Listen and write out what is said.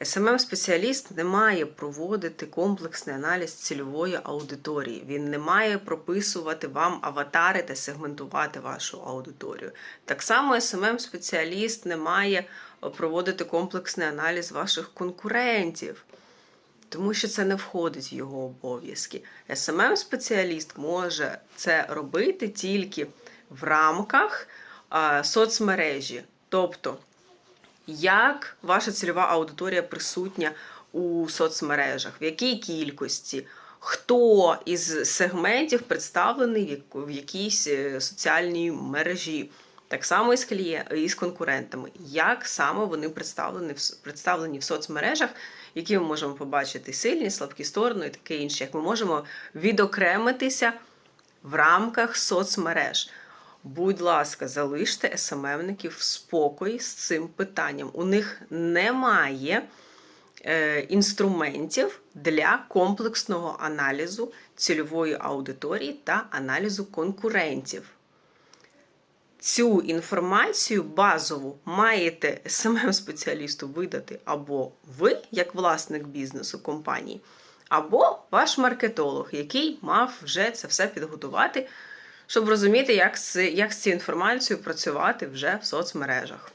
СММ-спеціаліст не має проводити комплексний аналіз цільової аудиторії. Він не має прописувати вам аватари та сегментувати вашу аудиторію. Так само СММ-спеціаліст не має проводити комплексний аналіз ваших конкурентів. Тому що це не входить в його обов'язки. СММ-спеціаліст може це робити тільки в рамках соцмережі. Тобто, як ваша цільова аудиторія присутня у соцмережах, в якій кількості, хто із сегментів представлений в якійсь е, соціальній мережі. Так само і з, кліє... і з конкурентами, як саме вони представлені в, представлені в соцмережах, які ми можемо побачити сильні, слабкі сторони і таке інше, як ми можемо відокремитися в рамках соцмереж. Будь ласка, залиште СММників в спокої з цим питанням. У них немає е, інструментів для комплексного аналізу цільової аудиторії та аналізу конкурентів. Цю інформацію базову маєте СММ-спеціалісту видати або ви, як власник бізнесу компанії, або ваш маркетолог, який мав вже це все підготувати, щоб розуміти, як з, як з цією інформацією працювати вже в соцмережах.